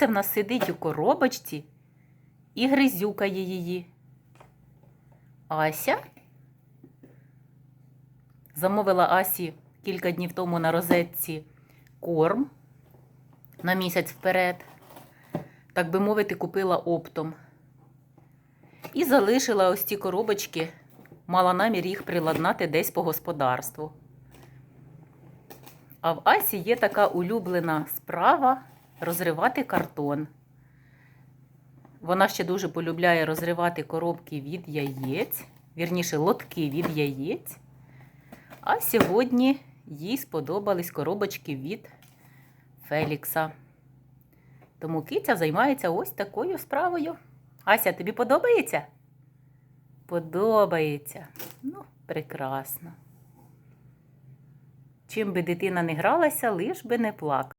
Це в нас сидить у коробочці і гризюкає її? Ася? Замовила Асі кілька днів тому на розетці корм на місяць вперед. Так би мовити, купила оптом. І залишила ось ці коробочки, мала намір їх приладнати десь по господарству. А в Асі є така улюблена справа розривати картон. Вона ще дуже полюбляє розривати коробки від яєць, вірніше, лотки від яєць. А сьогодні їй сподобались коробочки від Фелікса. Тому киця займається ось такою справою. Ася, тобі подобається? Подобається. Ну, прекрасно. Чим би дитина не гралася, лиш би не плакала.